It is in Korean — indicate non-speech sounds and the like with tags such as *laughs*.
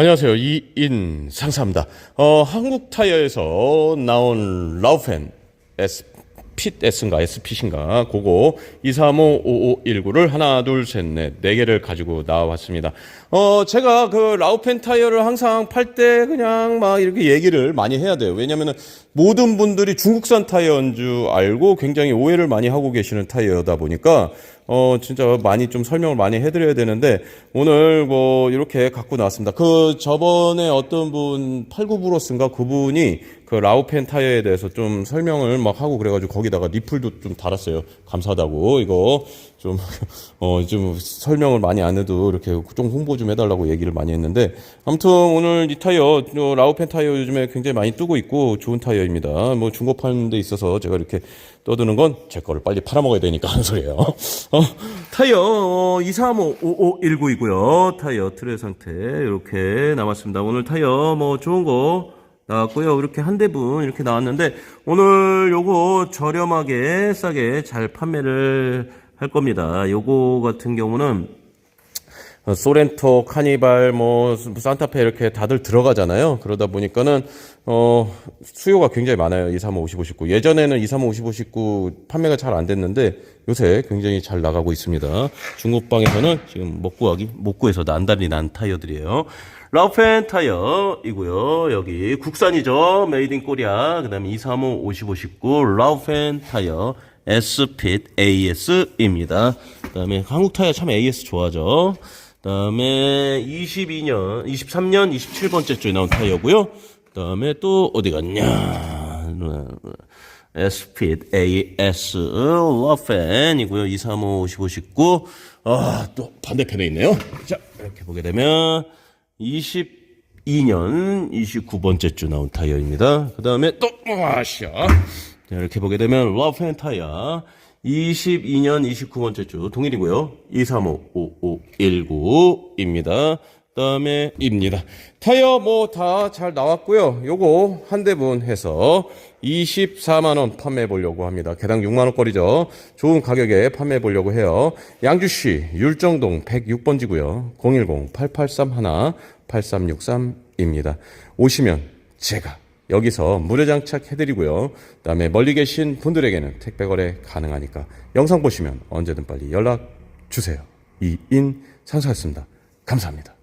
안녕하세요. 이인 상사입니다. 어, 한국 타이어에서 나온 라우펜 S 핏 S인가 S핏인가 그거 235 5519를 하나 둘셋넷네 개를 가지고 나왔습니다. 어 제가 그 라우펜 타이어를 항상 팔 때 그냥 막 이렇게 얘기를 많이 해야 돼요. 왜냐면은 모든 분들이 중국산 타이어인 줄 알고 굉장히 오해를 많이 하고 계시는 타이어다 보니까 어 진짜 많이 좀 설명을 많이 해드려야 되는데 오늘 뭐 이렇게 갖고 나왔습니다. 그 저번에 어떤 분 89브로스인가 그분이 그 라우펜 타이어에 대해서 좀 설명을 막 하고 그래가지고 거기다가 리플도 좀 달았어요. 감사하다고 이거 좀 *laughs* 어 좀 설명을 많이 안 해도 이렇게 좀 홍보 좀 해달라고 얘기를 많이 했는데 아무튼 오늘 이 타이어 요 라우펜 타이어 요즘에 굉장히 많이 뜨고 있고 좋은 타이어입니다. 뭐 중고 파는 데 있어서 제가 이렇게 떠드는 건 제 거를 빨리 팔아먹어야 되니까 하는 소리예요. *laughs* 어, 타이어 어, 2355519이고요. 타이어 트레 상태 이렇게 남았습니다. 오늘 타이어 뭐 좋은 거 나왔고요. 이렇게 한 대분 이렇게 나왔는데 오늘 요거 저렴하게 싸게 잘 판매를 할 겁니다. 요거 같은 경우는 어, 소렌토, 카니발, 뭐 산타페 이렇게 다들 들어가잖아요. 그러다 보니까는 어 수요가 굉장히 많아요. 235, 55, 19. 예전에는 235, 55, 19 판매가 잘 안 됐는데 요새 굉장히 잘 나가고 있습니다. 중국방에서는 지금 못 구하기, 못 구해서 난달이 난 타이어들이에요. 라우펜 타이어이고요. 여기 국산이죠. 메이드 인 코리아. 그다음에 235, 55, 19 라우펜 타이어 S핏 AS입니다. 그다음에 한국 타이어 참 AS 좋아하죠. 그다음에 22년, 23년 27번째 주에 나온 타이어고요. 그다음에 또 어디 갔냐? S핏 AS 러펜이고요. 235 55 19. 아, 또 반대편에 있네요. 자, 이렇게 보게 되면 22년 29번째 주 나온 타이어입니다. 그 다음에 또 와샤. 자, 이렇게 보게 되면 러펜 타이어 22년 29번째 주 동일이고요. 2355519입니다. 그다음에 입니다. 타이어 뭐 다 잘 나왔고요. 요거 한 대분 해서 24만 원 판매해 보려고 합니다. 개당 6만 원거리죠. 좋은 가격에 판매해 보려고 해요. 양주시 율정동 106번지고요. 010-8831-8363입니다. 오시면 제가 여기서 무료 장착 해드리고요. 그다음에 멀리 계신 분들에게는 택배 거래 가능하니까 영상 보시면 언제든 빨리 연락 주세요. 이인 상사였습니다. 감사합니다.